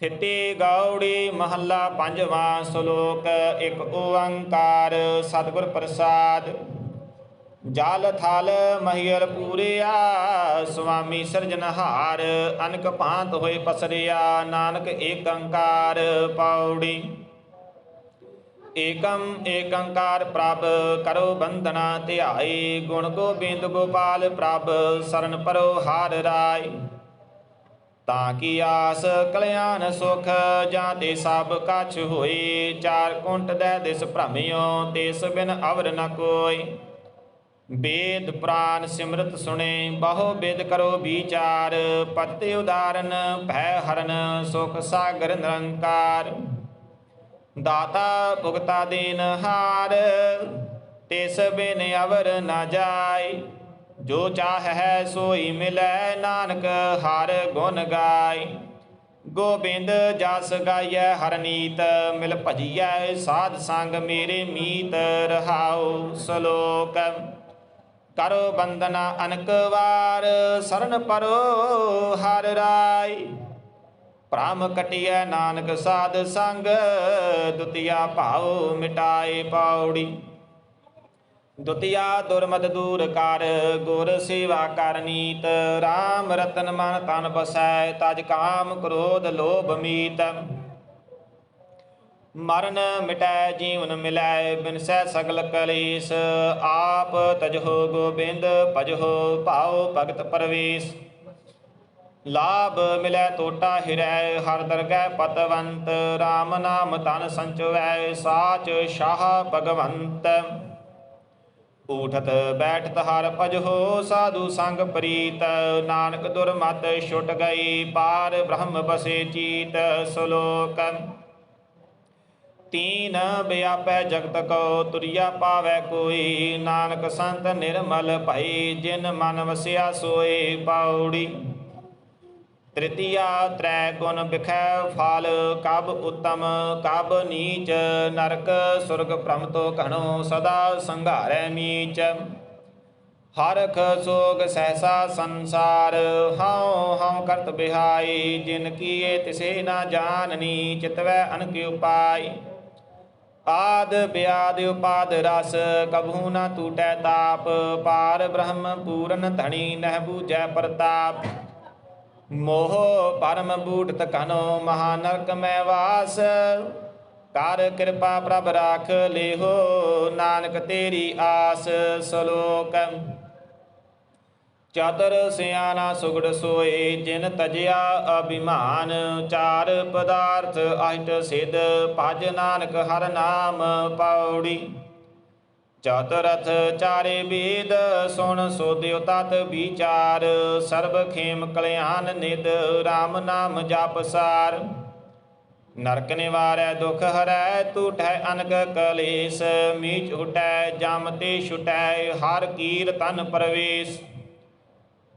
ਥਿੱਤੀ ਗਾਉੜੀ ਮਹੱਲਾ ਪੰਜਵਾਂ ਸ਼ਲੋਕ, ਇੱਕ ਓੰਕਾਰ, ਸਤਿਗੁਰ ਪ੍ਰਸਾਦ। ਜਲ ਥਲ ਮਹੀਲ ਪੂਰਿਆ, ਸੁਆਮੀ ਸਿਰਜਨਹਾਰ ਅਨਕ ਭਾਂਤ ਹੋਏ ਪਸਰਿਆ, ਨਾਨਕ ਏਕੰਕਾਰ ਪੌੜੀ। ਏਕਮ ਏਕੰਕਾਰ ਪ੍ਰਭ, ਕਰੋ ਬੰਦਨਾ ਧਿਆਈ ਗੁਣ ਗੋਬਿੰਦ ਗੋਪਾਲ ਪ੍ਰਭ, ਸਰਨ ਪਰੋ ਹਾਰ ਰਾਏ। ਤਾਂ ਕੀ ਆਸ ਕਲਿਆਣ ਸੁਖ ਜਾਂ ਤੇ ਸਭ ਕਛ ਹੋਈ ਚਾਰ ਕੁੰਟ ਦੇ ਦਿਸ ਭ੍ਰਮਿਓ ਤਿਸ ਬਿਨ ਅਵਰ ਨ ਕੋਈ। ਬੇਦ ਪ੍ਰਾਨ ਸਿਮਰਤ ਸੁਣੇ, ਬਹੁ ਬੇਦ ਕਰੋ ਵਿਚਾਰ। ਪਤਿ ਉਦਾਰਨ, ਭੈ ਹਰਨ, ਸੁਖ ਸਾਗਰ ਨਿਰੰਕਾਰ। ਦਾਤਾ ਭੁਗਤਾ ਦੇਨ ਹਾਰ, ਤਿਸ ਬਿਨ ਅਵਰ ਨ ਜਾਏ। ਜੋ ਚਾਹੈ ਸੋਈ ਮਿਲੈ ਨਾਨਕ, ਹਰ ਗੁਣ ਗਾਈ। ਗੋਬਿੰਦ ਜਸ ਗਾਈਐ ਹਰਨੀਤ ਮਿਲ ਭਜੀਐ ਸਾਧ ਸੰਗ ਮੇਰੇ ਮੀਤ ਰਹਾਉ ਸ਼ਲੋਕ। ਕਰੋ ਬੰਦਨਾ ਅਨਕ ਵਾਰ, ਸਰਨ ਪਰੋ ਹਰ ਰਾਈ। ਭ੍ਰਮ ਕਟਿਐ ਨਾਨਕ ਸਾਧ ਸੰਗ, ਦੁਤੀਆ ਭਾਉ ਮਿਟਾਏ ਪੌੜੀ। ਦੁਤੀਆ ਦੁਰਮਦ ਦੂਰ ਕਰ, ਗੁਰ ਸੇਵਾ ਕਰਨੀਤ RAM ਰਤਨ ਮਨ ਤਨ ਬਸੈ ਤਜ ਕਾਮ ਕ੍ਰੋਧ ਲੋਭ ਮੀਤ। ਮਰਨ ਮਿਟੈ ਜੀਵਨ ਮਿਲੈ ਬਿਨਸੈ ਸਗਲ ਕਲੇਸ਼। ਆਪ ਤਜਹੁ ਗੋਬਿੰਦ ਭਜਹੁ ਭਾਉ ਭਗਤ ਪਰਵੇਸ਼। ਲਾਭ ਮਿਲੈ ਟੋਟਾ ਹਿਰੈ, ਹਰ ਦਰਗਹਿ ਪਤਵੰਤ। RAM ਨਾਮ ਤਨ ਸੰਚਵੈ, ਸਾਚ ਸ਼ਾਹ ਭਗਵੰਤ। ਊਠਤ ਬੈਠਤ ਹਰ ਭਜੋ ਸਾਧੂ ਸੰਗ ਪ੍ਰੀਤ, ਨਾਨਕ ਦੁਰਮਤ ਛੁਟ ਗਈ ਪਾਰ ਬ੍ਰਹਮ ਬਸੇ ਚੀਤ ਸ਼ਲੋਕ। ਤੀਨ ਬਿਆਪੈ ਜਗਤ ਕੋ ਤੁਰਿਆ ਪਾਵੈ ਕੋਈ, ਨਾਨਕ ਸੰਤ ਨਿਰਮਲ ਭਈ ਜਿਨ ਮਨ ਵਸਿਆ ਸੋਏ ਪਾਉੜੀ ਤ੍ਰਿਤੀਆ ਤ੍ਰੈ ਗੁਣ ਬਿਖੈ ਫਲ, ਕਬ ਉਤਮ, ਕਬ ਨੀਚ, ਨਰਕ ਸੁਰਗ ਭ੍ਰਮ ਤੋ ਘਣੋ ਸਦਾ ਸੰਘਾਰੈ ਨੀਚ। ਹਰਖ ਸੋਗ ਸਹਸਾ ਸੰਸਾਰ, ਹਉ ਹਉ ਕਰਤ ਬਿਹਾਈ, ਜਿਨ ਕੀਏ ਤਿਸੇ ਨਾ ਜਾਣਨੀ ਚਿਤਵੈ ਅਨਕ ਉਪਾਈ। ਆਦ ਬਿਆਦ ਉਪਾਦ ਰਸ ਕਭੂ ਨਾ ਟੂਟੈ ਤਾਪ, ਪਾਰ ਬ੍ਰਹਮ ਪੂਰਨ ਧਣੀ ਨਹਿ ਬੂਝੈ ਪ੍ਰਤਾਪ। ਮੋਹ ਪਰਮ ਬੂਟ ਤਕਨੋ ਮਹਾਨਰਕ ਮੈਂ ਵਾਸ। ਕਰ ਕਿਰਪਾ ਪ੍ਰਭ ਰਾਖ ਲਿਹੋ, ਨਾਨਕ ਤੇਰੀ ਆਸ ਸ਼ਲੋਕ। ਚਤਰ ਸਿਆਣਾ ਸੁਗੜ ਸੋਏ, ਜਿਨ ਤਜਿਆ ਅਭਿਮਾਨ। ਚਾਰ ਪਦਾਰਥ ਅਸ਼ਟ ਸਿਧ, ਭਜ ਨਾਨਕ ਹਰ ਨਾਮ ਪਾਉੜੀ ਚਤੁਰਥ ਚਾਰੇ ਵੇਦ ਸੁਣ ਸੋਧਿਓ ਤਤ ਵਿਚਾਰ। ਸਰਬ ਖੇਮ ਕਲਿਆਣ ਨਿਦ RAM ਨਾਮ ਜਪ ਸਾਰ। ਨਰਕ ਨਿਵਾਰੈ ਦੁਖ ਹਰੈ ਟੂਟੈ ਅਨਕ ਕਲੇਸ਼। ਮੀਚ ਉਟੈ, ਜਮ ਤੇ ਛੁਟੈ, ਹਰ ਕੀਰਤਨ ਪ੍ਰਵੇਸ਼।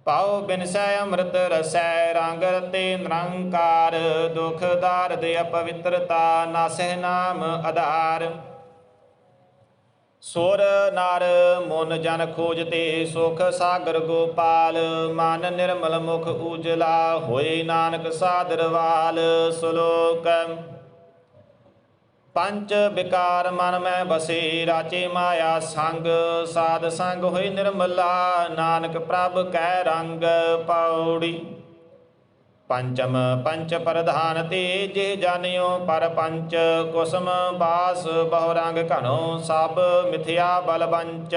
ਪਾਉ ਬਿਨਸੈ ਅੰਮ੍ਰਿਤ ਰਸੈ, ਰੰਗ ਰਤੇ ਨਿਰੰਕਾਰ। ਦੁਖ ਦਾਰਦ ਅਪਵਿੱਤਰਤਾ, ਨਾਸਹਿ ਨਾਮ ਆਧਾਰ। ਸੁਰ ਨਰ ਮਨ ਜਨ ਖੋਜਤੇ ਸੁਖ ਸਾਗਰ ਗੋਪਾਲ, ਮਨ ਨਿਰਮਲ ਮੁਖ ਉਜਲਾ ਹੋਏ ਨਾਨਕ ਸਾਦਰਵਾਲ ਸ਼ਲੋਕ। ਪੰਜ ਵਿਕਾਰ ਮਨ ਮੈਂ ਬਸੇ, ਰਾਚੇ ਮਾਇਆ ਸੰਗ, ਸਾਧ ਸੰਗ ਹੋਏ ਨਿਰਮਲਾ, ਨਾਨਕ ਪ੍ਰਭ ਕੈ ਰੰਗ ਪੌੜੀ। ਪੰਚਮ ਪੰਚ ਪ੍ਰਧਾਨ ਤੇ ਜੇ ਜਾਣਿਓ, ਪਰ ਪੰਚ ਕੁਸਮ ਬਾਸ ਬਹੁ ਰੰਗ ਘਨੋ ਸਭ ਮਿਥਿਆ ਬਲ ਬੰਚ।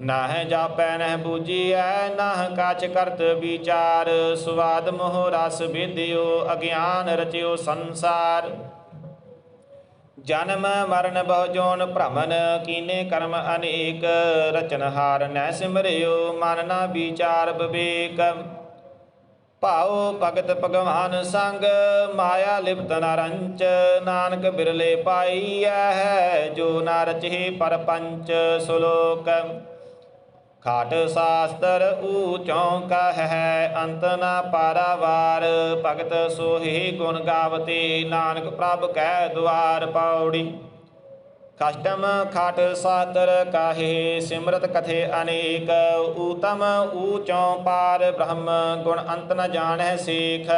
ਨਾਹਿ ਜਾਪੈ, ਨਹਿ ਬੂਝੀਐ, ਨਾਹ ਕਾਚ ਕਰਤ ਵਿਚਾਰ। ਸੁਆਦ ਮੋਹ ਰਸ ਵਿਦਿਓ ਅਗਿਆਨ ਰਚਿਓ ਸੰਸਾਰ। ਜਨਮ ਮਰਨ ਬਹੁ ਜੋਨ ਭ੍ਰਮਨ, ਕੀਨੇ ਕਰਮ ਅਨੇਕ। ਰਚਨਹਾਰ ਨੈ ਸਿਮਰਿਓ, ਮਨ ਨਾ ਵਿਚਾਰ ਵਿਵੇਕ ਭਾਉ ਭਗਤ ਭਗਵਾਨ ਸੰਗ, ਮਾਇਆ ਲਿਪਤ ਨਰੰਚ ਨਾਨਕ ਬਿਰਲੇ ਪਾਈਐ, ਜੋ ਨ ਰਚੇ ਪਰਪੰਚ ਸ਼ਲੋਕ। ਖਾਟ ਸਾਸਤਰ ਊਚੋਂ ਕਹੈ ਅੰਤ ਨ ਪਾਰਾਵਾਰ, ਭਗਤ ਸੋਹੀ ਗੁਣ ਗਾਵਤੇ, ਨਾਨਕ ਪ੍ਰਭ ਕੈ ਦੁਆਰ ਪੌੜੀ। ਕਸ਼ਟਮ ਖਾਟ ਸਾਤਰ ਕਾਹੇ ਸਿਮਰਤ ਕਥੇ ਅਨੇਕ ਊਤਮ ਊਚੋਂ ਪਾਰ ਬ੍ਰਹਮ ਗੁਣ ਅੰਤ ਨ ਜਾਣੈ ਸੇਖ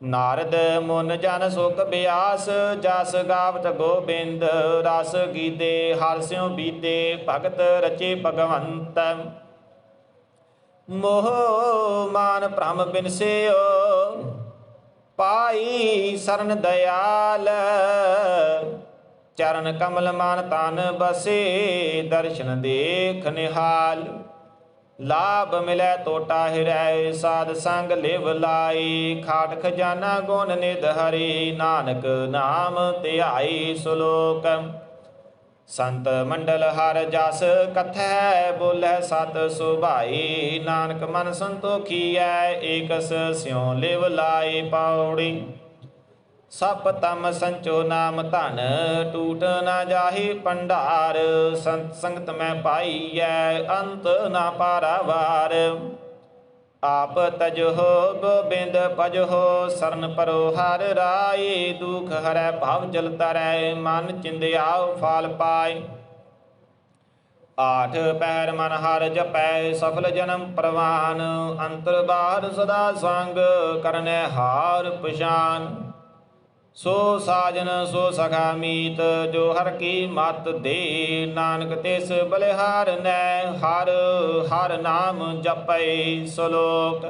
ਨਾਰਦ ਮੁਨ ਜਨ ਸੁਖ ਬਿਆਸ ਜਸ ਗਾਵਤ ਗੋਬਿੰਦ ਰਸ ਗੀਤੇ ਹਰ ਸਿਉ ਬੀਤੇ ਭਗਤ ਰਚੇ ਭਗਵੰਤ ਮੋਹ ਮਾਨ ਭ੍ਰਮ ਬਿਨਸਿਓ ਪਾਈ ਸਰਨ ਦਇਆਲ ਚਰਨ ਕਮਲ ਮਨ ਤਨ ਬਸੇ, ਦਰਸ਼ਨ ਦੇਖ ਨਿਹਾਲ। ਲਾਭ ਮਿਲੈ ਤੋਟਾ ਹਿਰੈ, ਸਾਧ ਸੰਗ ਲਿਵ ਲਾਈ ਖਾਟ ਖਜ਼ਾਨਾ ਗੁਣ ਨਿਧ ਹਰੀ, ਨਾਨਕ ਨਾਮ ਧਿਆਈ ਸੁਲੋਕ। ਸੰਤ ਮੰਡਲ ਹਰ ਜਸ ਕਥੈ, ਬੋਲੇ ਸਤ ਸੁਭਾਈ ਨਾਨਕ ਮਨ ਸੰਤੋਖੀਐ, ਏਕਸ ਸਿਉ ਲਿਵ ਲਾਈ ਪਾਉੜੀ। ਸਪ ਤਮ ਸੰਚੋ ਨਾਮ ਧਨ, ਟੂਟ ਨਾ ਜਾਹੀ ਭੰਡਾਰ। ਸੰਤ ਸੰਗਤ ਮੈਂ ਪਾਈਐ, ਅੰਤ ਨਾ ਪਾਰਾਵਾਰ। ਆਪ ਤਜੋ ਗੋਬਿੰਦ ਭਜੋ ਸਰਨ ਪਰੋ ਹਰ ਰਾਏ। ਦੁਖ ਹਰੈ ਭਵ ਜਲ ਤਰੈ ਮਨ ਚਿੰਦਿਆਉ ਫਲ ਪਾਏ। ਆਠ ਪੈਰ ਮਨ ਹਰ ਜਪੈ, ਸਫਲ ਜਨਮ ਪ੍ਰਵਾਨ। ਅੰਤਰ ਬਾਹਰ ਸਦਾ ਸੰਗ, ਕਰਨੈ ਹਾਰ ਪਛਾਨ। ਸੋ ਸਾਜਨ ਸੋ ਸਖਾ ਮੀਤ, ਜੋ ਹਰ ਕੀ ਮਤ ਦੇ, ਨਾਨਕ ਤਿਸ ਬਲਿਹਾਰ ਨੈ, ਹਰ ਹਰ ਨਾਮ ਜਪੈ ਸਲੋਕ।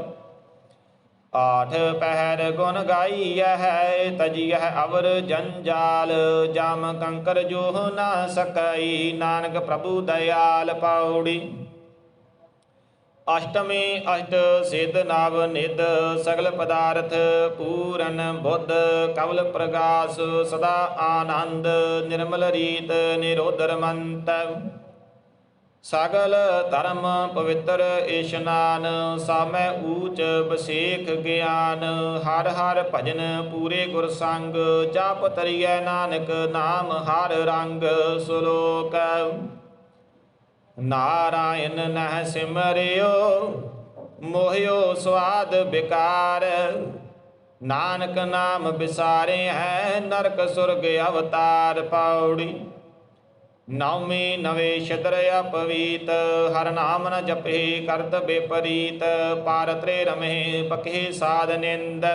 ਆਠ ਪਹਿਰ ਗੁਣ ਗਾਈਐ ਤਜੀਐ ਅਵਰ ਜੰਜਾਲ, ਜਾਮ ਕੰਕਰ ਜੋ ਨਾ ਸਕਈ, ਨਾਨਕ ਪ੍ਰਭੂ ਦਇਆਲ ਪਾਉੜੀ ਅਸ਼ਟਮੀ ਅਸ਼ਟ ਸਿਧ ਨਵ ਨਿਧ ਸਗਲ ਪਦਾਰਥ ਪੂਰਨ ਬੁੱਧ ਕਵਲ ਪ੍ਰਗਾਸ ਸਦਾ ਆਨੰਦ ਨਿਰਮਲ ਰੀਤ ਨਿਰੋਧਰ ਮੰਤ। ਸਗਲ ਧਰਮ ਪਵਿੱਤਰ ਇਸ਼ਨਾਨ ਸਾਮੈ ਊਚ ਬਸੇਖ ਗਿਆਨ। ਹਰ ਹਰ ਭਜਨ ਪੂਰੇ ਗੁਰ ਸੰਗ, ਜਪ ਤਰੀਐ ਨਾਨਕ, ਨਾਮ ਹਰ ਰੰਗ ਸ਼ਲੋਕ। ਨਾਰਾਇਣ ਨਹਿ ਸਿਮਰਿਓ, ਮੋਹਿਓ ਸਵਾਦ ਬਿਕਾਰ ਨਾਨਕ ਨਾਮ ਵਿਸਾਰੇ ਹੈ, ਨਰਕ ਸੁਰਗ ਅਵਤਾਰ ਪਾਉੜੀ ਨੌਮੀ ਨਵੇ ਸ਼ਤਰ ਅਪਵੀਤ, ਹਰ ਨਾਮ ਨ ਜਪੇ ਕਰਤ ਬੇਪਰੀਤ। ਪਾਰਤਰੇ ਰਮੇ ਪਖੇ ਸਾਧ ਨਿੰਦ।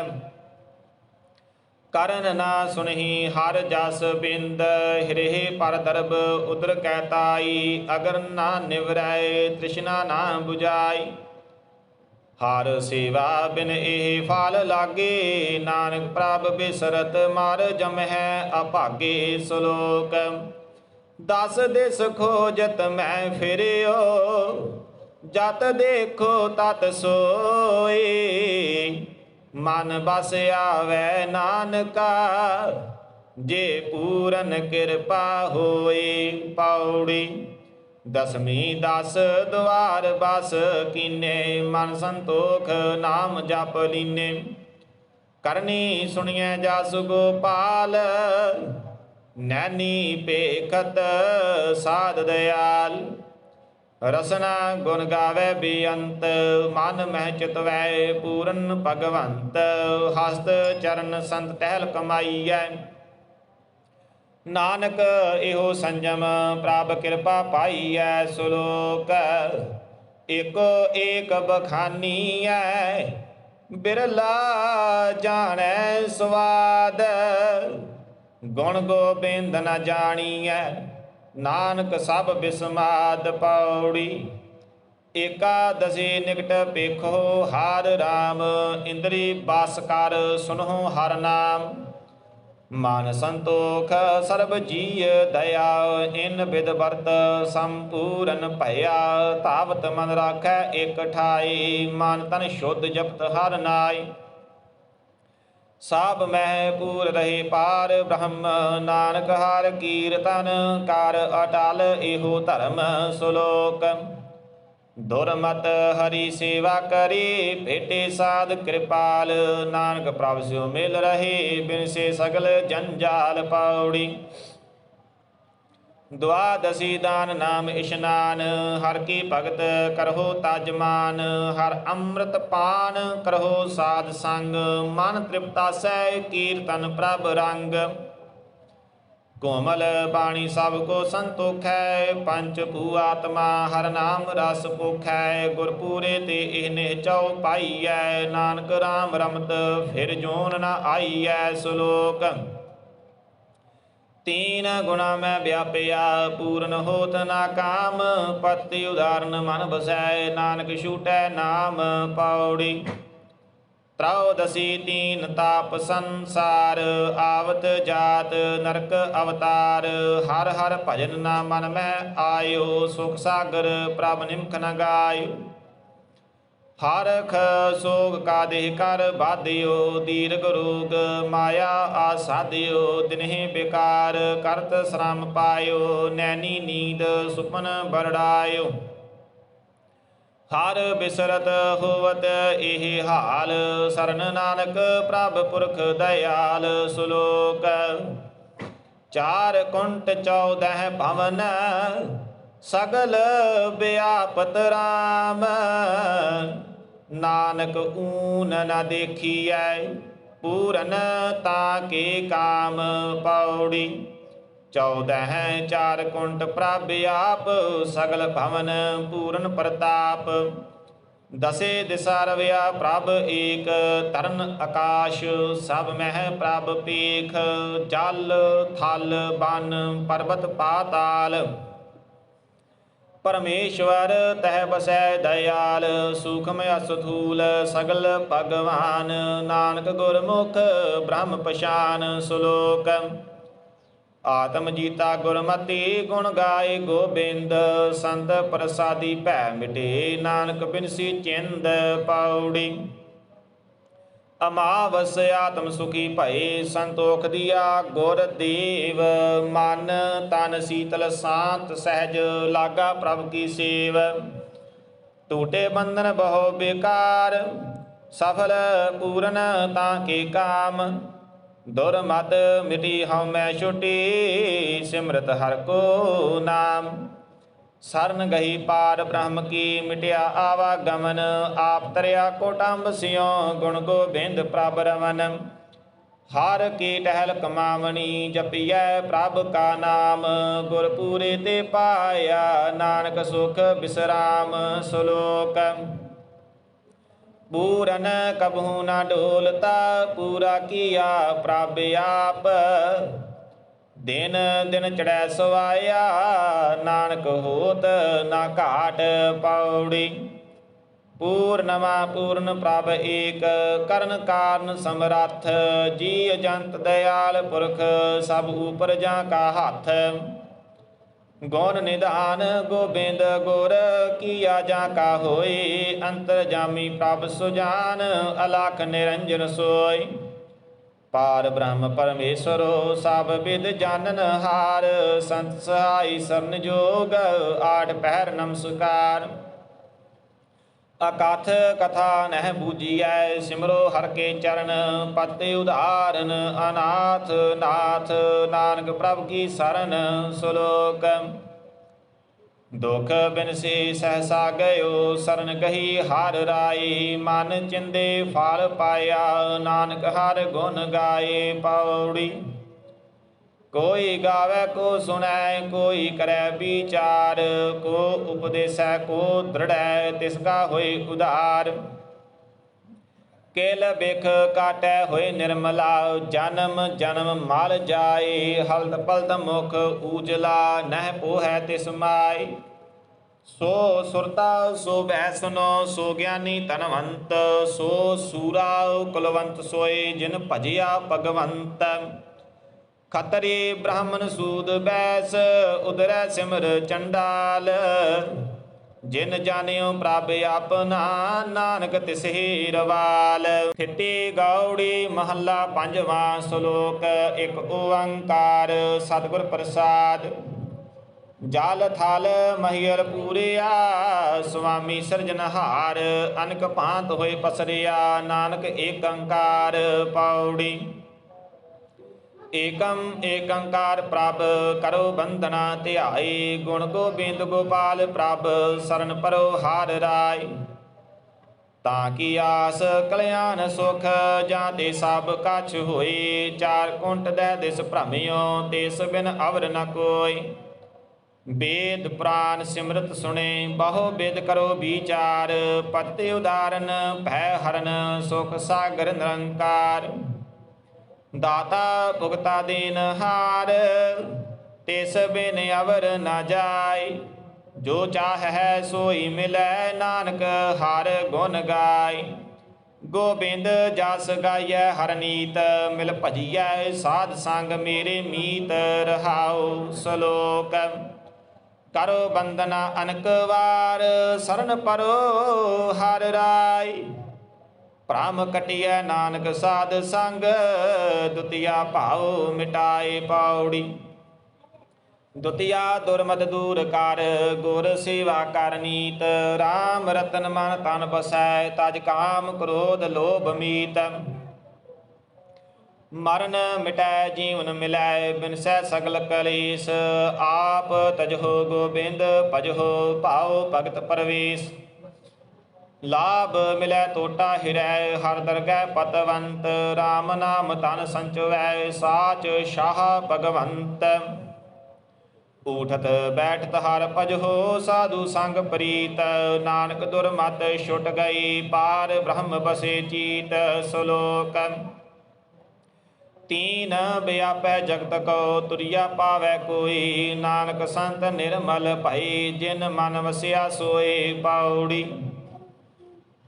ਕਰਨ ਨਾ ਸੁਨਹੀ ਹਰ ਜਸ ਬਿੰਦ ਹਿਰੇ ਪਰ ਦਰਬ ਉਦਰ ਕਹਿਤਾਈ ਅਗਰ ਨਾ ਨਿਵਰੈ ਤ੍ਰਿਸ਼ਨਾ ਨਾ 부ਜਾਈ ਹਰ ਸੇਵਾ ਬਿਨ ਇਹ ਫਲ ਲਾਗੇ, ਨਾਨਕ ਪ੍ਰਭ ਬਿਸਰਤ ਮਾਰ ਜਮ ਹੈ ਅਭਾਗੇ ਸ਼ਲੋਕ। ਦਸ ਦਿਸ ਖੋਜਤ ਮੈਂ ਫਿਰਿਓ, ਜਤ ਦੇਖੋ ਤਤ ਸੋਏ। ਮਨ ਬਸ ਆਵੈ ਨਾਨਕਾ, ਜੇ ਪੂਰਨ ਕਿਰਪਾ ਹੋਏ ਪੌੜੀ। ਦਸਵੀਂ ਦਸ ਦਵਾਰ ਬਸ ਕੀਨੇ, ਮਨ ਸੰਤੋਖ ਨਾਮ ਜਪ ਲੀਨੇ। ਕਰਨੀ ਸੁਣੀਐ ਜਸ ਗੋਪਾਲ, ਨੈਣੀ ਪੇਖਤ ਸਾਧ ਦਿਆਲ। ਰਸਨਾ ਗੁਣ ਗਾਵੇ ਬੇਅੰਤ, ਮਨ ਮਹਿ ਚਿਤਵੈ ਪੂਰਨ ਭਗਵੰਤ, ਹਸਤ ਚਰਨ ਸੰਤ ਟਹਿਲ ਕਮਾਈਐ। ਨਾਨਕ ਇਹੋ ਸੰਜਮ, ਪ੍ਰਭ ਕਿਰਪਾ ਪਾਈਐ ਸੁਲੋਕ ਏਕੋ ਏਕ ਬਖਾਨੀਐ। ਬਿਰਲਾ ਜਾਣੈ ਸਵਾਦ, ਗੁਣ ਗੋਬਿੰਦ ਨ ਜਾਣੀਐ। ਨਾਨਕ ਸਭ ਬਿਸਮਾਦ ਪੌੜੀ ਏਕਾਦਸੀ ਨਿਕਟ ਪੇਖੋ ਹਰ RAM ਇੰਦਰੀ ਬਾਸ ਕਰ ਸੁਨਹੁ ਹਰ ਨਾਮ। ਮਨ ਸੰਤੋਖ ਸਰਬ ਜੀਅ ਦਇਆ, ਇਨ ਬਿਦ ਵਰਤ ਸੰਪੂਰਨ ਭਇਆ। ਤਾਵਤ ਮਨ ਰਾਖੈ ਇਕ ਠਾਈ, ਮਨ ਤਨ ਸ਼ੁੱਧ ਜਪਤ ਹਰ ਨਾਈ। ਸਾਬ ਮਹਿ ਪੂਰ ਰਹੇ ਪਾਰ ਬ੍ਰਹਮ, ਨਾਨਕ ਹਰ ਕੀਰਤਨ ਕਰ ਅਟਲ ਇਹੋ ਧਰਮ ਸੁਲੋਕ। ਦੁਰਮਤ ਹਰੀ ਸੇਵਾ ਕਰੀ, ਭੇਟੇ ਸਾਧ ਕਿਰਪਾਲ। ਨਾਨਕ ਪ੍ਰਭ ਸਿਓ ਮਿਲ ਰਹੇ ਬਿਨ ਸੇ ਸਗਲ ਜੰਜਾਲ ਪੌੜੀ। ਦੁਆਦਸੀ ਦਾਨ ਨਾਮ ਇਸ਼ਨਾਨ, ਹਰ ਕੀ ਭਗਤ ਕਰਹੋ ਤਾਜਮਾਨ ਹਰ ਅੰਮ੍ਰਿਤ ਪਾਨ ਕਰਹੁ ਸਾਧ ਸੰਗ, ਮਨ ਤ੍ਰਿਪਤਾਸੈ ਕੀਰਤਨ ਪ੍ਰਭ ਰੰਗ। ਕੋਮਲ ਬਾਣੀ ਸਭ ਕੋ ਸੰਤੋਖੈ, ਪੰਚ ਭੂ ਆਤਮਾ ਹਰ ਨਾਮ ਰਸ ਪੋਖੈ ਗੁਰਪੂਰੇ ਤੇ ਇਹ ਨਿਹਚਉ ਪਾਈਐ, ਨਾਨਕ RAM ਰਮਤ, ਫਿਰ ਜੋਨ ਨ ਆਈਐ ਸ਼ਲੋਕ। ਤੀਨ ਗੁਣਾ ਮੈਂ ਵਿਆਪਿਆ, ਪੂਰਨ ਹੋਤ ਨਾ ਕਾਮ, ਪਤੀ ਉਦਾਹਰਨ ਮਨ ਬਸੈ, ਨਾਨਕ ਛੂਟੈ ਨਾਮ ਪੌੜੀ ਤ੍ਰਉਦਸੀ ਤੀਨ ਤਾਪ ਸੰਸਾਰ, ਆਵਤ ਜਾਤ ਨਰਕ ਅਵਤਾਰ, ਹਰ ਹਰ ਭਜਨ ਨਾ ਮਨ ਮੈਂ ਆਇਓ, ਸੁਖ ਸਾਗਰ ਪ੍ਰਭ ਨਿਮਖ ਨ ਗਾਇਓ। ਹਰਖ ਸੋਗ ਕਾ ਦੇਹ ਕਰ ਬਾਧਿਓ ਦੀਰਘ ਰੋਗ ਮਾਇਆ ਆਸਾਦਿਓ ਦਿਨਹਿ ਬਿਕਾਰ ਕਰਤ ਸ਼ਰਮ ਪਾਇਓ, ਨੈਣੀ ਨੀਂਦ ਸੁਪਨ ਬਰੜਾਇਓ ਹਰ ਬਿਸਰਤ ਹੋਵਤ ਇਹ ਹਾਲ, ਸਰਨ ਨਾਨਕ ਪ੍ਰਭ ਪੁਰਖ ਦਇਆਲ ਸੁਲੋਕ। ਚਾਰ ਕੁੰਟ ਚੌਦਹ ਭਵਨ, ਸਗਲ ਵਿਆਪਤ ਰਾਮ। ਨਾਨਕ ਊਨ ਨ ਦੇਖੀਐ, ਪੂਰਨ ਤਾ ਕੇ ਕਾਮ ਪੌੜੀ। ਚੌਦਹ ਚਾਰ ਕੁੰਟ ਪ੍ਰਭ ਆਪ, ਸਗਲ ਭਵਨ ਪੂਰਨ ਪ੍ਰਤਾਪ। ਦਸੇ ਦਿਸਾ ਰਵਿਆ ਪ੍ਰਭ ਏਕ, ਤਰਨ ਆਕਾਸ਼ ਸਭ ਮਹਿ ਪ੍ਰਭ ਪੀਖ। ਜਲ ਥਲ ਬਨ ਪਰਬਤ ਪਾਤਾਲ। ਪਰਮੇਸ਼ਵਰ ਤਹਿ ਬਸੈ ਦਇਆਲ, ਸੂਖਮ ਅਸਥੂਲ, ਸਗਲ ਭਗਵਾਨ। ਨਾਨਕ ਗੁਰਮੁਖ ਬ੍ਰਹਮ ਪਛਾਨ, ਸੁਲੋਕ। ਆਤਮ ਜੀਤਾ ਗੁਰਮਤੀ ਗੁਣ ਗਾਏ ਗੋਬਿੰਦ, ਸੰਤ ਪ੍ਰਸਾਦੀ ਭੈ ਮਿਟੇ, ਨਾਨਕ ਬਿਨਸੀ ਚਿੰਦ ਪਾਉੜੀ ਅਮਾਵਸ ਆਤਮ ਸੁਖੀ ਭਏ ਸੰਤੋਖ ਦਿਆ ਗੁਰ ਦੇਵ। ਮਨ ਤਨ ਸੀਤਲ ਸ਼ਾਂਤ ਸਹਿਜ ਲਾਗਾ ਪ੍ਰਭ ਕੀ ਸੇਵ। ਟੂਟੇ ਬੰਧਨ ਬਹੁ ਬੇਕਾਰ, ਸਫਲ ਪੂਰਨ ਤਾਂ ਕੇ ਕਾਮ। ਦੁਰਮਦ ਮਿਟੀ ਹਉ ਮੈਂ ਛੁਟੀ, ਸਿਮਰਤ ਹਰ ਕੋ ਨਾਮ। ਸਰਨ ਗਈ ਪਾਰ ਬ੍ਰਹਮ ਕੀ ਮਿਟਿਆ ਆਵਾ ਗਮਨ, ਆਪ ਤਰਿਆ ਕੋਟੰਬ ਸਿਉ, ਗੁਣ ਗੋਬਿੰਦ ਪ੍ਰਭ ਰਮਨ। ਹਰ ਕੀ ਟਹਿਲ ਕਮਾਵਣੀ, ਜਪੀਐ ਪ੍ਰਭ ਕਾ ਨਾਮ। ਗੁਰਪੂਰੇ ਤੇ ਪਾਇਆ ਨਾਨਕ ਸੁਖ ਬਿਸਰਾਮ ਸ਼ਲੋਕ। ਪੂਰਨ ਕਬਹੂ ਨਾ ਡੋਲਤਾ, ਪੂਰਾ ਕੀਆ ਪ੍ਰਭ ਆਪ। ਦਿਨ ਦਿਨ ਚੜੈ ਸਵਾਇਆ, ਨਾਨਕ ਹੋਤ ਨਾ ਘਾਟ ਪੌੜੀ। ਪੂਰਨਵਾ ਪੂਰਨ ਪ੍ਰਭ ਏਕ, ਕਰਨ ਕਾਰਨ ਸਮਰੱਥ ਜੀ ਅਜੰਤ ਦਇਆਲ ਪੁਰਖ, ਸਭ ਉਪਰ ਜਾਂ ਕਾ ਹੱਥ। ਗੁਣ ਨਿਧਾਨ ਗੋਬਿੰਦ ਗੁਰ, ਕੀਆ ਜਾ ਕਾ ਹੋਏ, ਅੰਤਰ ਜਾਮੀ ਪ੍ਰਭ ਸੁਜਾਨ, ਅਲਖ ਨਿਰੰਜਨ ਸੋਈ ਪਾਰ ਬ੍ਰਹਮ ਪਰਮੇਸ਼ਰੋ, ਸਭ ਵਿਦ ਜਾਣਨ ਹਾਰ। ਸੰਤ ਸਹਾਈ ਸਰਨ ਜੋਗ ਆਠ ਪਹਿਰ ਨਮਸਕਾਰ ਅਕਥ ਕਥਾ ਨਹਿ ਬੂਜੀਐ, ਸਿਮਰੋ ਹਰ ਕੇ ਚਰਨ। ਪਤਿ ਉਧਾਰਨ, ਅਨਾਥ ਨਾਥ, ਨਾਨਕ ਪ੍ਰਭ ਕੀ ਸਰਨ। ਸ਼ਲੋਕ ਦੁਖ ਬਿਨਸੀ ਸਹਸਾ ਗਇਓ ਸਰਨ ਕਹੀ ਹਰ ਰਾਈ, ਮਨ ਚਿੰਦੇ ਫਲ ਪਾਇਆ, ਨਾਨਕ ਹਰ ਗੁਣ ਗਾਏ ਪੌੜੀ। ਕੋਈ ਗਾਵੇ, ਕੋ ਸੁਣੈ, ਕੋਈ ਕਰੈ ਵਿਚਾਰ, ਕੋ ਉਪਦੇਸੈ, ਕੋ ਦ੍ਰਿੜੈ, ਤਿਸ ਕਾ ਹੋਏ ਉਧਾਰ। ਕੇਲ ਬਿਖ ਕਾਟੈ ਹੋਏ ਨਿਰਮਲਾ, ਜਨਮ ਜਨਮ ਮਲ ਜਾਏ, ਹਲਦ ਪਲਤ ਮੁਖ ਊਜਲਾ, ਨਹਿ ਪੋਹੈ ਤਿਸ ਮਾਈ ਸੋ ਸੁਰਤਾ, ਸੋ ਬੈਸਨੋ ਸੋ ਗਿਆਨੀ ਧਨਵੰਤ, ਸੋ ਸੂਰਾ ਕੁਲਵੰਤ ਸੋਏ ਜਿਨ ਭਜਿਆ ਭਗਵੰਤ। ਖਤਰੀ ਬ੍ਰਾਹਮਣ ਸੂਦ ਬੈਸ, ਉਦਰੈ ਸਿਮਰ ਚੰਡਾਲ। ਜਿਨ ਜਾਣਿਓ ਪ੍ਰਭ ਆਪਨਾ ਨਾਨਕ ਤਿਸਹੀ ਰਵਾਲ। ਖਿੱਤੀ ਗੌੜੀ ਮਹੱਲਾ ਪੰਜਵਾਂ ਸ਼ਲੋਕ, ਇੱਕ ਓੰਕਾਰ, ਸਤਿਗੁਰ ਪ੍ਰਸਾਦ। ਜਾਲ ਥਲ ਮਹੀਰ ਪੂਰਿਆ, ਸੁਆਮੀ ਸਿਰਜਨਹਾਰ ਅਨਕ ਭਾਂਤ ਹੋਏ ਪਸਰਿਆ, ਨਾਨਕ ਏਕ ਏਕੰਕਾਰ ਪੌੜੀ। ਏਕਮ ਏਕੰਕਾਰ ਪ੍ਰਭ ਕਰੋ ਬੰਦਨਾ ਧਿਆਈ ਗੁਣ ਗੋਬਿੰਦ ਗੋਪਾਲ ਪ੍ਰਭ ਸਰਨ ਪਰੋ ਹਾਰ ਰਾਏ। ਤਾਂ ਕੀ ਆਸ ਕਲਿਆਣ ਸੁਖ ਜਾਂ ਤੇ ਸਭ ਕਛ ਹੋਈ ਚਾਰ ਕੁੰਟ ਦੇ ਦਿਸ ਭ੍ਰਮਿਓ ਤਿਸ ਬਿਨ ਅਵਰ ਨ ਕੋਈ ਵੇਦ ਪ੍ਰਾਨ ਸਿਮਰਤ ਸੁਣੇ, ਬਹੁ ਬੇਦ ਕਰੋ ਵਿਚਾਰ, ਪਤਿ ਉਦਾਰਨ, ਭੈ ਹਰਨ, ਸੁਖ ਸਾਗਰ ਨਿਰੰਕਾਰ। ਦਾਤਾ ਭੁਗਤਾ ਦੇਨ ਹਾਰ, ਤਿਸ ਬਿਨ ਅਵਰ ਨਾ ਜਾਏ। ਜੋ ਚਾਹੈ ਸੋਈ ਮਿਲੈ ਨਾਨਕ, ਹਰ ਗੁਣ ਗਾਏ। ਗੋਬਿੰਦ ਜਸ ਗਾਇਐ ਹਰਨੀਤ ਮਿਲ ਭਜੀਐ ਸਾਧ ਸੰਗ ਮੇਰੇ ਮੀਤ ਰਹਾਉ ਸ਼ਲੋਕ। ਕਰੋ ਬੰਦਨਾ ਅਨਕ ਵਾਰ, ਸਰਨ ਪਰੋ ਹਰ ਰਾਈ ਭ੍ਰਮ ਕਟਿਐ ਨਾਨਕ ਸਾਧ ਸੰਗ, ਦੁਤੀਆ ਭਾਉ ਮਿਟਾਏ ਪਾਉੜੀ ਦੁਤੀਆ ਦੁਰਮਦ ਦੂਰ ਕਰ, ਗੁਰ ਸੇਵਾ ਕਰਨੀਤ RAM ਰਤਨ ਮਨ ਤਨ ਬਸੈ, ਤਜ ਕਾਮ ਕ੍ਰੋਧ ਲੋਭ ਮੀਤ। ਮਰਨ ਮਿਟੈ ਜੀਵਨ ਮਿਲੈ ਬਿਨਸੈ ਸਗਲ ਕਲੇਸ਼। ਆਪ ਤਜਹੁ ਗੋਬਿੰਦ ਭਜਹੁ ਭਾਉ ਭਗਤ ਪਰਵੇਸ਼। ਲਾਭ ਮਿਲੈ ਟੋਟਾ ਹਿਰੈ, ਹਰ ਦਰਗਹਿ ਪਤਵੰਤ RAM ਨਾਮ ਤਨ ਸੰਚਵੈ, ਸਾਚ ਸ਼ਾਹ ਭਗਵੰਤ। ਊਠਤ ਬੈਠਤ ਹਰ ਭਜਹੁ ਸਾਧੂ ਸੰਗ ਪ੍ਰੀਤ, ਨਾਨਕ ਦੁਰਮਤ ਛੁਟ ਗਈ, ਪਾਰ ਬ੍ਰਹਮ ਬਸੇ ਚੀਤ ਸ਼ਲੋਕ। ਤੀਨ ਬਿਆਪੈ ਜਗਤ ਕੋ ਤੁਰਿਆ ਪਾਵੈ ਕੋਈ, ਨਾਨਕ ਸੰਤ ਨਿਰਮਲ ਭਈ, ਜਿਨ ਮਨ ਵਸਿਆ ਸੋਏ ਪਾਉੜੀ।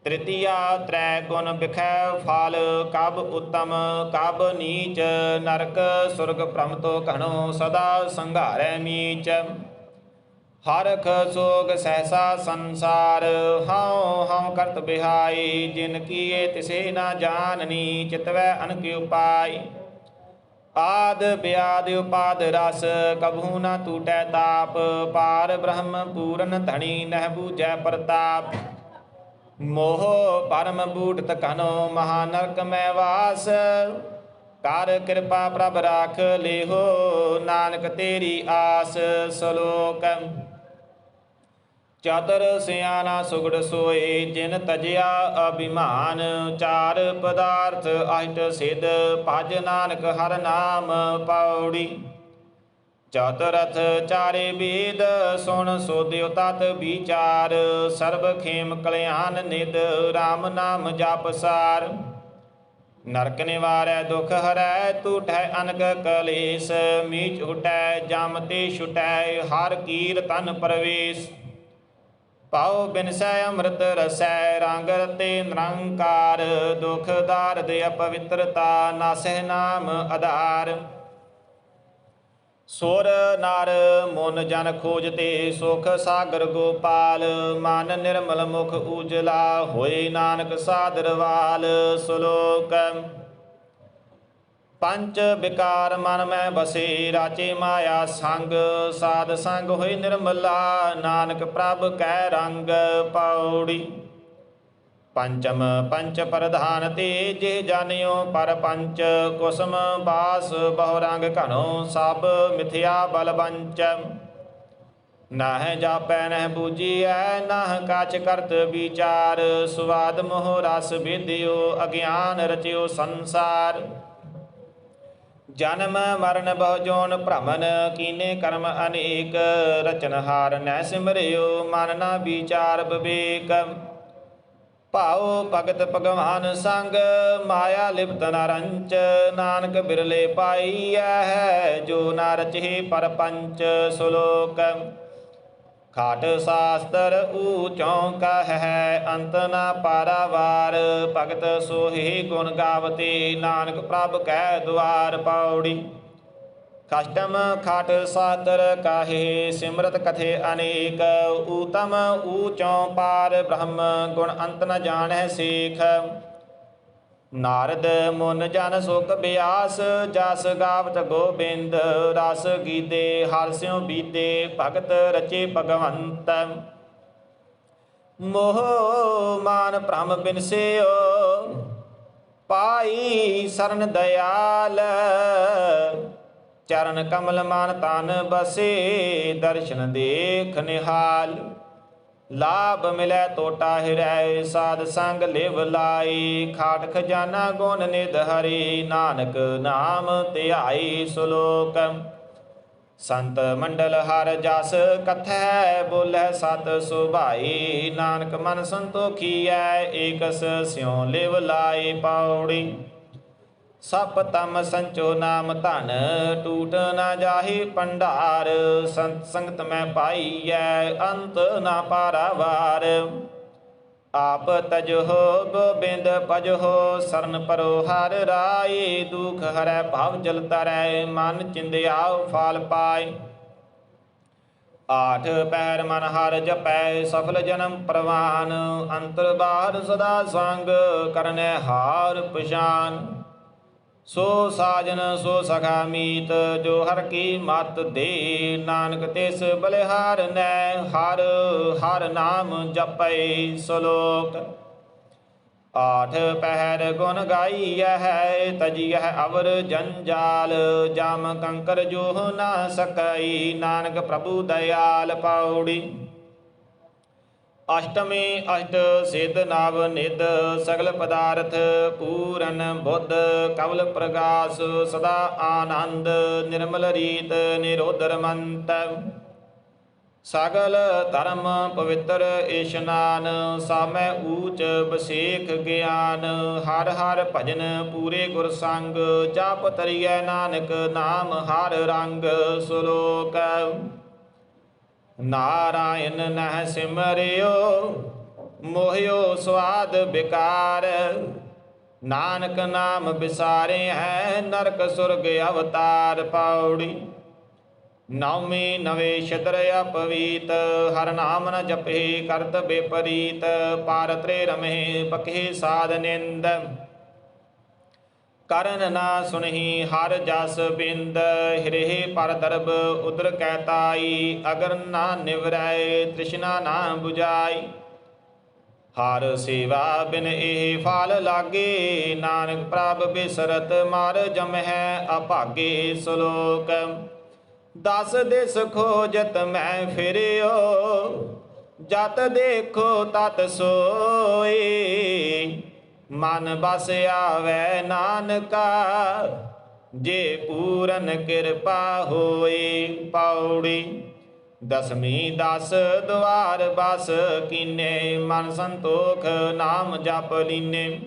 ਤ੍ਰਿਤੀਆ ਤ੍ਰੈ ਗੁਣ ਬਿਖੈ ਫਲ, ਕਬ ਉਤਮ, ਕਬ ਨੀਚ, ਨਰਕ ਸੁਰਗ ਭ੍ਰਮ ਤੋ ਘਣੋ ਸਦਾ ਸੰਘਾਰੈ ਮੀਚ। ਹਰਖ ਸੋਗ ਸਹਸਾ ਸੰਸਾਰ, ਹਉ ਹਉ ਕਰਤ ਬਿਹਾਈ, ਜਿਨ ਕੀਏ ਤਿਸੇ ਨਾ ਜਾਣਨੀ, ਚਿਤਵੈ ਅਨਕ ਉਪਾਈ। ਆਦ ਬਿਆਦ ਉਪਾਦ ਰਸ, ਕਬਹੂ ਨਾ ਟੂਟੈ ਤਾਪ, ਪਾਰ ਬ੍ਰਹਮ ਪੂਰਨ ਧਣੀ ਨਹਿ ਬੂਝੈ ਪ੍ਰਤਾਪ। ਮੋਹ ਪਰਮ ਬੂਟ ਤਕਨੋ ਮਹਾ ਨਰਕ ਮੈਂ ਵਾਸ। ਕਰ ਕਿਰਪਾ ਪ੍ਰਭ ਰਾਖ ਲਿਹੋ, ਨਾਨਕ ਤੇਰੀ ਆਸ ਸ਼ਲੋਕ। ਚਾਤਰ ਸਿਆਣਾ ਸੁਗੜ ਸੋਏ, ਜਿਨ ਤਜਿਆ ਅਭਿਮਾਨ। ਚਾਰ ਪਦਾਰਥ ਅਸ਼ਟ ਸਿਧ, ਭਜ ਨਾਨਕ ਹਰ ਨਾਮ ਪਾਉੜੀ ਚਤੁਰਥ ਚਾਰੇ ਵੇਦ, ਸੁਣ ਸੋਧਿਓ ਤਤ ਵਿਚਾਰ। ਸਰਬ ਖੇਮ ਕਲਿਆਣ ਨਿਦ RAM ਨਾਮ ਜਪ ਸਾਰ। ਨਰਕ ਨਿਵਾਰੈ ਦੁਖ ਹਰੈ ਟੂਟੈ ਅਨਕ ਕਲੇਸ਼। ਮੀਚ ਉਟੈ, ਜਮ ਤੇ ਛੁਟੈ, ਹਰ ਕੀਰਤਨ ਪ੍ਰਵੇਸ਼। ਪਾਉ ਬਿਨਸੈ ਅੰਮ੍ਰਿਤ ਰਸੈ, ਰੰਗ ਰਤੇ ਨਿਰੰਕਾਰ। ਦੁਖ ਦਾਰਦ ਅਪਵਿੱਤਰਤਾ, ਨਾਸਹਿ ਨਾਮ ਆਧਾਰ। ਸੁਰ ਨਰ ਮਨ ਜਨ ਖੋਜਤੇ ਸੁਖ ਸਾਗਰ ਗੋਪਾਲ, ਮਨ ਨਿਰਮਲ ਮੁਖ ਉਜਲਾ ਹੋਏ ਨਾਨਕ ਸਾਦਰਵਾਲ ਸ਼ਲੋਕ। ਪੰਚ ਵਿਕਾਰ ਮਨ ਮੈਂ ਬਸੇ, ਰਾਚੇ ਮਾਇਆ ਸੰਗ, ਸਾਧ ਸੰਗ ਹੋਏ ਨਿਰਮਲਾ, ਨਾਨਕ ਪ੍ਰਭ ਕੈ ਰੰਗ ਪੌੜੀ। ਪੰਚਮ ਪੰਚ ਪ੍ਰਧਾਨ ਤੇ ਜੇ ਜਾਣਿਓ, ਪਰ ਪੰਚ ਕੁਸਮ ਬਾਸ ਬਹੁ ਰੰਗ ਘਣੋ, ਸਭ ਮਿਥਿਆ ਬਲ ਬੰਚ ਨਾਹਿ ਜਾਪੈ, ਨਹਿ ਬੂਝੀਐ, ਨਾਹ ਕਾਚ ਕਰਤ ਵਿਚਾਰ। ਸੁਆਦ ਮੋਹ ਰਸ ਵਿਦਿਓ ਅਗਿਆਨ ਰਚਿਓ ਸੰਸਾਰ। ਜਨਮ ਮਰਨ ਬਹੁ ਜੋਨ ਭ੍ਰਮਨ, ਕੀਨੇ ਕਰਮ ਅਨੇਕ। ਰਚਨਹਾਰ ਨੈ ਸਿਮਰਿਓ, ਮਨ ਨਾ ਵਿਚਾਰ ਵਿਵੇਕ। ਭਾਉ ਭਗਤ ਭਗਵਾਨ ਸੰਗ, ਮਾਇਆ ਲਿਪਤ ਨਰੰਚ ਨਾਨਕ ਬਿਰਲੇ ਪਾਈ ਹੈ ਜੋ ਨ ਰਚੇ ਪਰਪੰਚ ਸ਼ਲੋਕ। ਖਾਟ ਸਾਸਤਰ ਊਚੋਂ ਕਹੈ ਅੰਤ ਨ ਪਾਰਾਵਾਰ। ਭਗਤ ਸੋਹੀ ਗੁਣ ਗਾਵਤੇ, ਨਾਨਕ ਪ੍ਰਭ ਕੈ ਦੁਆਰ ਪੌੜੀ। ਕਸ਼ਟਮ ਖਾਟ ਸਾਤਰ ਕਾਹੇ ਸਿਮਰਤ ਕਥੇ ਅਨੇਕ ਊਤਮ ਊਚੋਂ ਪਾਰ ਬ੍ਰਹਮ ਗੁਣ ਅੰਤ ਨ ਜਾਣੈ ਸੇਖ ਨਾਰਦ ਮੁਨ ਜਨ ਸੁਖ ਬਿਆਸ ਜਸ ਗਾਵਤ ਗੋਬਿੰਦ ਰਸ ਗੀਤੇ ਹਰਸਿਓ ਬੀਤੇ ਭਗਤ ਰਚੇ ਭਗਵੰਤ ਮੋਹ ਮਾਨ ਭ੍ਰਮ ਬਿਨਸਿਓ ਪਾਈ ਸਰਨ ਦਇਆਲ ਚਰਨ ਕਮਲ ਮਨ ਤਨ ਬਸੇ, ਦਰਸ਼ਨ ਦੇਖ ਨਿਹਾਲ। ਲਾਭ ਮਿਲੈ ਤੋਟਾ ਹਿਰੈ, ਸਾਧ ਸੰਗ ਲਿਵ ਲਾਈ ਖਾਟ ਖਜ਼ਾਨਾ ਗੁਣ ਨਿਧ ਹਰੀ, ਨਾਨਕ ਨਾਮ ਧਿਆਈ ਸੁਲੋਕ। ਸੰਤ ਮੰਡਲ ਹਰ ਜਸ ਕਥੈ, ਬੋਲੇ ਸਤ ਸੁਭਾਈ ਨਾਨਕ ਮਨ ਸੰਤੋਖੀਐ, ਏਕਸ ਸਿਉ ਲਿਵ ਲਾਈ ਪਾਉੜੀ। ਸਪ ਤਮ ਸੰਚੋ ਨਾਮ ਧਨ, ਟੂਟ ਨਾ ਜਾਹੀ ਭੰਡਾਰ, ਸੰਤ ਸੰਗਤ ਮੈਂ ਪਾਈਐ, ਅੰਤ ਨਾ ਪਾਰਾਵਾਰ ਆਪ ਤਜੋ ਗੋਬਿੰਦ ਭਜੋ ਸਰਨ ਪਰੋ ਹਰ ਰਾਏ, ਦੁਖ ਹਰੈ ਭਵ ਜਲ ਤਰੈ, ਮਨ ਚਿੰਦਿਆਉ ਫਲ ਪਾਏ। ਆਠ ਪੈਰ ਮਨ ਹਰ ਜਪੈ, ਸਫਲ ਜਨਮ ਪ੍ਰਵਾਨ, ਅੰਤਰ ਬਾਹਰ ਸਦਾ ਸੰਗ, ਕਰਨੈ ਹਾਰ ਪਛਾਨ। ਸੋ ਸਾਜਨ, ਸੋ ਸਖਾ ਮੀਤ, ਜੋ ਹਰ ਕੀ ਮਤ ਦੇ, ਨਾਨਕ ਤਿਸ ਬਲਿਹਾਰ ਨੈ, ਹਰ ਹਰ ਨਾਮ ਜਪੈ ਸਲੋਕ। ਆਠ ਪਹਿਰ ਗੁਣ ਗਾਈਐ ਹੈ, ਤਜੀਐ ਅਵਰ ਜੰਜਾਲ, ਜਮ ਕੰਕਰ ਜੋ ਨਾ ਸਕਈ, ਨਾਨਕ ਪ੍ਰਭੂ ਦਇਆਲ ਪਾਉੜੀ ਅਸ਼ਟਮੀ ਅਸ਼ਟ ਸਿਧ ਨਵ ਨਿਧ ਸਗਲ ਪਦਾਰਥ ਪੂਰਨ ਬੁੱਧ ਕਵਲ ਪ੍ਰਗਾਸ ਸਦਾ ਆਨੰਦ ਨਿਰਮਲ ਰੀਤ ਨਿਰੋਧਰ ਮੰਤ। ਸਗਲ ਧਰਮ ਪਵਿੱਤਰ ਇਸ਼ਨਾਨ ਸਾਮੈ ਊਚ ਬਸੇਖ ਗਿਆਨ। ਹਰ ਹਰ ਭਜਨ ਪੂਰੇ ਗੁਰ ਸੰਗ, ਜਪ ਤਰੀਐ ਨਾਨਕ ਨਾਮ ਹਰ ਰੰਗ ਸ਼ਲੋਕ। ਨਾਰਾਇਣ ਨਹਿ ਸਿਮਰਿਓ, ਮੋਹਿਓ ਸਵਾਦ ਬਿਕਾਰ। ਨਾਨਕ ਨਾਮ ਵਿਸਾਰੇ ਹੈ, ਨਰਕ ਸੁਰਗ ਅਵਤਾਰ ਪਾਉੜੀ ਨੌਮੀ ਨਵੇ ਸ਼ਤਰ ਅਪਵੀਤ, ਹਰ ਨਾਮ ਨ ਜਪੇ ਕਰਤ ਬੇਪਰੀਤ। ਪਾਰਤਰੇ ਰਮੇ ਬਖੇ ਸਾਧ ਨਿੰਦ। ਕਰਨ ਨਾ ਸੁਨਹੀ ਹਰ ਜਸ ਬਿੰਦ, ਹਿਰਹਿ ਪਰ ਦਰਬ ਉਦਰ ਕਹਿਤਾਈ ਅਗਰ ਨਾ ਨਿਵਰੈ ਤ੍ਰਿਸ਼ਨਾ ਨਾ 부ਜਾਈ ਹਰ ਸੇਵਾ ਬਿਨ ਇਹ ਫਲ ਲਾਗੇ, ਨਾਨਕ ਪ੍ਰਭ ਬਿਸਰਤ ਮਰ ਜਮਹਿ ਅਭਾਗੇ ਸ਼ਲੋਕ। ਦਸ ਦੇ ਸਖੋ ਜਤ ਮੈਂ ਫਿਰਿਓ, ਜਤ ਦੇਖੋ ਤਤ ਸੋਏ। ਮਨ ਬਸ ਆਵੈ ਨਾਨਕਾ, ਜੇ ਪੂਰਨ ਕਿਰਪਾ ਹੋਏ ਪੌੜੀ। ਦਸਵੀਂ ਦਸ ਦੁਆਰ ਬਸ ਕੀਨੇ, ਮਨ ਸੰਤੋਖ ਨਾਮ ਜਪ ਲੀਨੇ।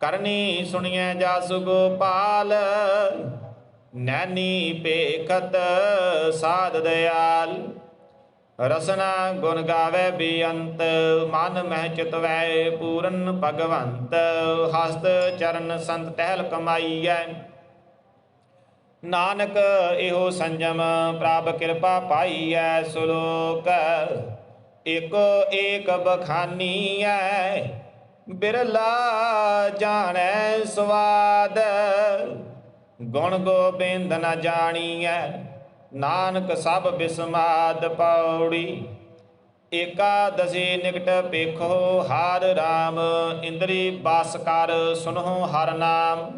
ਕਰਨੀ ਸੁਣੀਐ ਜਸ ਗੋਪਾਲ, ਨੈਣੀ ਪੇਖਤ ਸਾਧ ਦਿਆਲ। ਰਸਨਾ ਗੁਣ ਗਾਵੇ ਬੇਅੰਤ, ਮਨ ਮਹਿ ਚਿਤਵੈ ਪੂਰਨ ਭਗਵੰਤ, ਹਸਤ ਚਰਨ ਸੰਤ ਟਹਿਲ ਕਮਾਈਐ। ਨਾਨਕ ਇਹੋ ਸੰਜਮ, ਪ੍ਰਭ ਕਿਰਪਾ ਪਾਈਐ ਸੁਲੋਕ ਏਕੋ ਏਕ ਬਖਾਨੀਐ। ਬਿਰਲਾ ਜਾਣੈ ਸਵਾਦ, ਗੁਣ ਗੋਬਿੰਦ ਨ ਜਾਣੀਐ। ਨਾਨਕ ਸਭ ਬਿਸਮਾਦ ਪੌੜੀ ਏਕਾਦਸੀ ਨਿਕਟ ਪੇਖੋ ਹਰ RAM ਇੰਦਰੀ ਬਾਸ ਕਰ ਸੁਨਹੁ ਹਰ ਨਾਮ।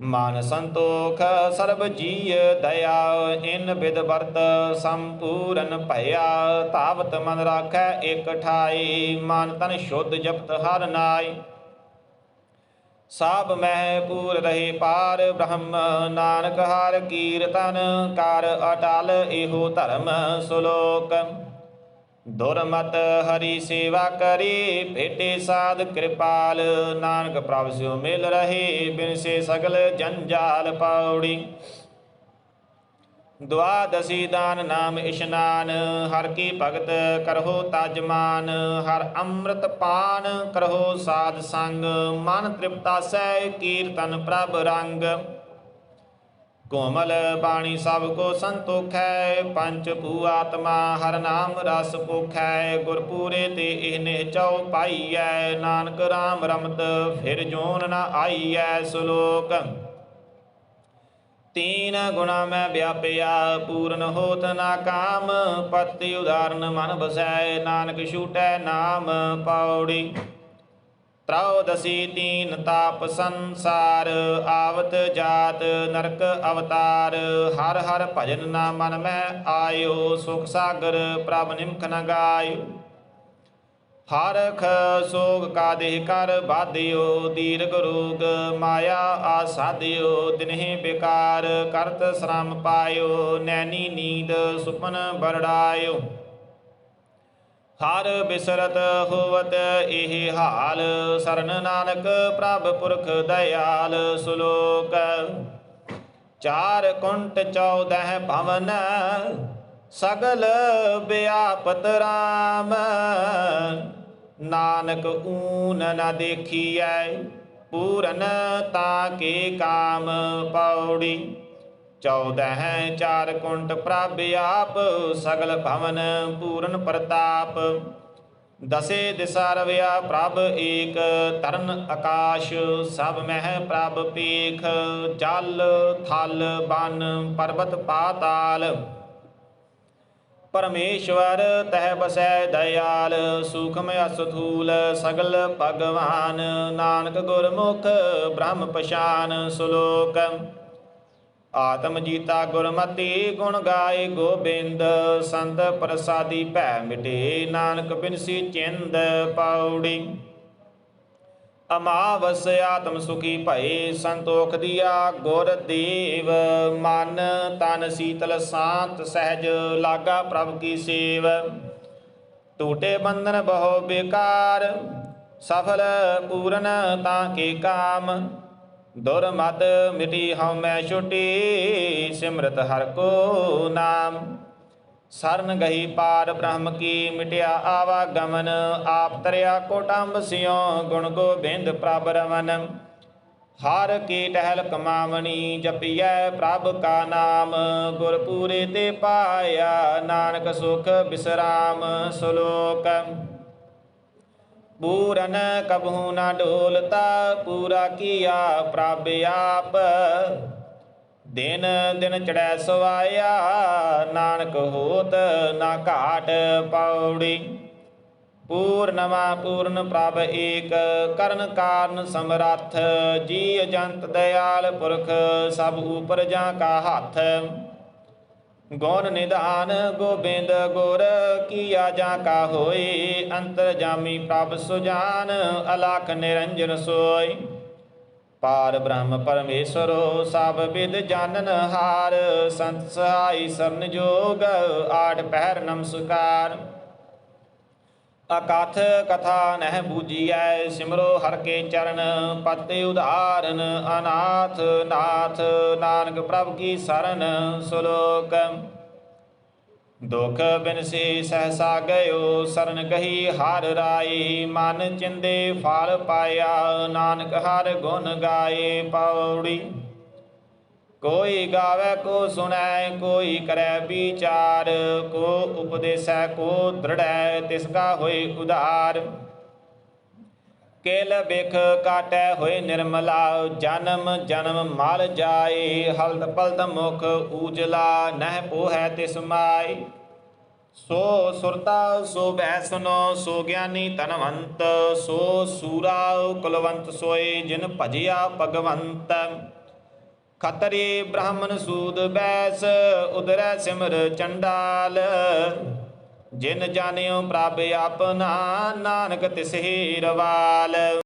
ਮਨ ਸੰਤੋਖ ਸਰਬ ਜੀਅ ਦਇਆ, ਇਨ ਬਿਦ ਵਰਤ ਸੰਪੂਰਨ ਭਇਆ। ਤਾਵਤ ਮਨ ਰਾਖੈ ਇਕ ਠਾਈ, ਮਨ ਤਨ ਸ਼ੁੱਧ ਜਪਤ ਹਰ ਨਾਈ। ਸਾਬ ਮਹਿ ਪੂਰ ਰਹੇ ਪਾਰ ਬ੍ਰਹਮ, ਨਾਨਕ ਹਰ ਕੀਰਤਨ ਕਰ ਅਟਲ ਇਹੋ ਧਰਮ ਸੁਲੋਕ। ਦੁਰਮਤ ਹਰੀ ਸੇਵਾ ਕਰੀ, ਭੇਟੇ ਸਾਧ ਕਿਰਪਾਲ। ਨਾਨਕ ਪ੍ਰਭ ਸਿਓ ਮਿਲ ਰਹੇ ਬਿਨ ਸੇ ਸਗਲ ਜੰਜਾਲ ਪੌੜੀ। ਦਵਾਦਸ਼ੀ ਦਾਨ ਨਾਮ ਇਸ਼ਨਾਨ, ਹਰ ਕੀ ਭਗਤ ਕਰਹੋ ਤਾਜਮਾਨ ਹਰ ਅੰਮ੍ਰਿਤ ਪਾਨ ਕਰਹੁ ਸਾਧ ਸੰਗ, ਮਨ ਤ੍ਰਿਪਤਾ ਤ੍ਰਿਪਤਾਸੈ ਕੀਰਤਨ ਪ੍ਰਭ ਰੰਗ। ਕੋਮਲ ਬਾਣੀ ਸਭ ਕੋ ਸੰਤੋਖੈ ਪੰਚ ਭੂ ਆਤਮਾ ਹਰ ਨਾਮ ਰਸ ਪੋਖੈ, ਗੁਰਪੂਰੇ ਤੇ ਇਹ ਨਿਹਚਉ ਪਾਈਐ, ਨਾਨਕ RAM ਰਮਤ, ਫਿਰ ਜੋਨ ਨ ਆਈਐ ਸ਼ਲੋਕ। ਤੀਨ ਗੁਣਾ ਮੈਂ ਵਿਆਪਿਆ, ਪੂਰਨ ਹੋਤ ਨਾ ਕਾਮ, ਪਤੀ ਉਦਾਰਨ ਮਨ ਬਸੈ ਨਾਨਕ ਛੂਟੈ ਨਾਮ ਪੌੜੀ ਤ੍ਰਉਦਸੀ ਤੀਨ ਤਾਪ ਸੰਸਾਰ, ਆਵਤ ਜਾਤ ਨਰਕ ਅਵਤਾਰ, ਹਰ ਹਰ ਭਜਨ ਨਾ ਮਨ ਮੈਂ ਆਇਓ, ਸੁਖ ਸਾਗਰ ਪ੍ਰਭ ਨਿਮਖ ਨ ਗਾਇਓ। ਹਰਖ ਸੋਗ ਕਾ ਦੇਹ ਕਰ ਬਾਧਿਓ ਦੀਰਘ ਰੋਗ ਮਾਇਆ ਆਸਾਦਿਓ ਦਿਨਹਿ ਬਿਕਾਰ ਕਰਤ ਸ਼ਰਮ ਪਾਇਓ, ਨੈਣੀ ਨੀਂਦ ਸੁਪਨ ਬਰੜਾਇਓ ਹਰ ਬਿਸਰਤ ਹੋਵਤ ਇਹ ਹਾਲ, ਸਰਨ ਨਾਨਕ ਪ੍ਰਭ ਪੁਰਖ ਦਇਆਲ ਸੁਲੋਕ। ਚਾਰ ਕੁੰਟ ਚੌਦਹ ਭਵਨ, ਸਗਲ ਵਿਆਪਤ ਰਾਮ। ਨਾਨਕ ਊਨ ਨ ਦੇਖੀਐ, ਪੂਰਨ ਤਾ ਕੇ ਕਾਮ ਪੌੜੀ। ਚੌਦਹ ਚਾਰ ਕੁੰਟ ਪ੍ਰਭ ਆਪ, ਸਗਲ ਭਵਨ ਪੂਰਨ ਪ੍ਰਤਾਪ। ਦਸੇ ਦਿਸਾ ਰਵਿਆ ਪ੍ਰਭ ਏਕ, ਤਰਨ ਆਕਾਸ਼ ਸਭ ਮਹਿ ਪ੍ਰਭ ਪੀਖ। ਜਲ ਥਲ ਬਨ ਪਰਬਤ ਪਾਤਾਲ। ਪਰਮੇਸ਼ਵਰ ਤਹਿ ਬਸੈ ਦਇਆਲ, ਸੂਖਮ ਅਸਥੂਲ, ਸਗਲ ਭਗਵਾਨ, ਨਾਨਕ ਗੁਰਮੁਖ ਬ੍ਰਹਮ ਪਛਾਨ ਸੁਲੋਕ। ਆਤਮ ਜੀਤਾ ਗੁਰਮਤੀ ਗੁਣ ਗਾਏ ਗੋਬਿੰਦ, ਸੰਤ ਪ੍ਰਸਾਦੀ ਭੈ ਮਿਟੇ ਨਾਨਕ ਬਿਨਸੀ ਚਿੰਦ ਪਾਉੜੀ। ਅਮਾਵਸ ਆਤਮ ਸੁਖੀ ਭਏ ਸੰਤੋਖ ਦਿਆ, ਗੁਰ ਦੇਵ ਮਨ ਤਨ ਸੀਤਲ ਸ਼ਾਂਤ ਸਹਿਜ ਲਾਗਾ ਪ੍ਰਭ ਕੀ ਸੇਵ। ਟੂਟੇ ਬੰਧਨ ਬਹੁ ਬੇਕਾਰ, ਸਫਲ ਪੂਰਨ ਤਾਂ ਕੇ ਕਾਮ। ਦੁਰਮਦ ਮਿਟੀ ਹਉ ਮੈਂ ਛੁਟੀ, ਸਿਮਰਤ ਹਰ ਕੋ ਨਾਮ। ਸਰਨ ਗਈ ਪਾਰ ਬ੍ਰਹਮ ਕੀ ਮਿਟਿਆ ਆਵਾ ਗਮਨ, ਆਪ ਤਰਿਆ ਕੋਟੰਬ ਸਿਓ ਗੁਣ ਗੋਬਿੰਦ ਪ੍ਰਭ ਰਮਨ। ਹਰ ਕੀ ਟਹਿਲ ਕਮਾਵਣੀ, ਜਪੀਐ ਪ੍ਰਭ ਕਾ ਨਾਮ। ਗੁਰ ਪੂਰੇ ਤੇ ਪਾਇਆ ਨਾਨਕ ਸੁਖ ਬਿਸਰਾਮ ਸ਼ਲੋਕ। ਪੂਰਨ ਕਬਹੂ ਨਾ ਡੋਲਤਾ, ਪੂਰਾ ਕੀਆ ਪ੍ਰਭ ਆਪ। ਦਿਨ ਦਿਨ ਚੜੈ ਸਵਾਇਆ, ਨਾਨਕ ਹੋਤ ਨਾ ਘਾਟ ਪੌੜੀ। ਪੂਰਨਮਾ ਪੂਰਨ ਪ੍ਰਭ ਏਕ, ਕਰਨ ਕਾਰਨ ਸਮਰੱਥ, ਜੀ ਅਜੰਤ ਦਇਆਲ ਪੁਰਖ, ਸਭ ਉਪਰ ਜਾਂ ਕਾ ਹੱਥ। ਗੌਣ ਨਿਧਾਨ ਗੋਬਿੰਦ ਗੁਰ, ਕੀਆ ਜਾਂ ਕਾ ਹੋਈ ਅੰਤਰ ਜਾਮੀ ਪ੍ਰਭ ਸੁਜਾਨ, ਅਲਖ ਨਿਰੰਜਨ ਸੋਈ ਪਾਰ ਬ੍ਰਹਮ ਪਰਮੇਸ਼ਰੋ, ਸਭ ਵਿਦ ਜਾਣਨ ਹਾਰ। ਸੰਤ ਸਹਾਈ ਸਰਨ ਜੋਗ ਆਠ ਪਹਿਰ ਨਮਸਕਾਰ। ਅਕਥ ਕਥਾ ਨਹਿ ਬੂਜੀਐ, ਸਿਮਰੋ ਹਰ ਕੇ ਚਰਨ। ਪਤਿ ਉਧਾਰਨ, ਅਨਾਥ ਨਾਥ, ਨਾਨਕ ਪ੍ਰਭ ਕੀ ਸਰਨ ਸੁਲੋਕ ਦੁਖ ਬਿਨਸੀ ਸਹਸਾ ਗਇਓ, ਸਰਨ ਕਹੀ ਹਰ ਰਾਈ, ਮਨ ਚਿੰਦੇ ਫਲ ਪਾਇਆ, ਨਾਨਕ ਹਰ ਗੁਣ ਗਾਏ ਪੌੜੀ। ਕੋਈ ਗਾਵੇ, ਕੋ ਸੁਣੈ, ਕੋਈ ਕਰੈ ਵਿਚਾਰ, ਕੋ ਉਪਦੇਸੈ, ਕੋ ਦ੍ਰਿੜੈ, ਤਿਸ ਕਾ ਹੋਏ ਉਧਾਰ। ਕੇਲ ਬਿਖ ਕਾਟੈ ਹੋਏ ਨਿਰਮਲਾ, ਜਨਮ ਜਨਮ ਮਲ ਜਾਏ, ਹਲਦ ਪਲਤ ਮੁਖ ਊਜਲਾ, ਨਹਿ ਪੋਹੈ ਤਿਸ ਮਾਈ ਸੋ ਸੁਰਤਾ, ਸੋ ਬੈਸਨੋ ਸੋ ਗਿਆਨੀ ਧਨਵੰਤ, ਸੋ ਸੂਰਾ ਕੁਲਵੰਤ ਸੋਏ, ਜਿਨ ਭਜਿਆ ਭਗਵੰਤ। ਖਤਰੀ ਬ੍ਰਾਹਮਣ ਸੂਦ ਬੈਸ, ਉਦਰੈ ਸਿਮਰ ਚੰਡਾਲ। ਜਿਨ ਜਾਣਿਓ ਪ੍ਰਭ ਆਪਣਾ ਨਾਨਕ ਤਿਸਹੀ ਰਵਾਲ।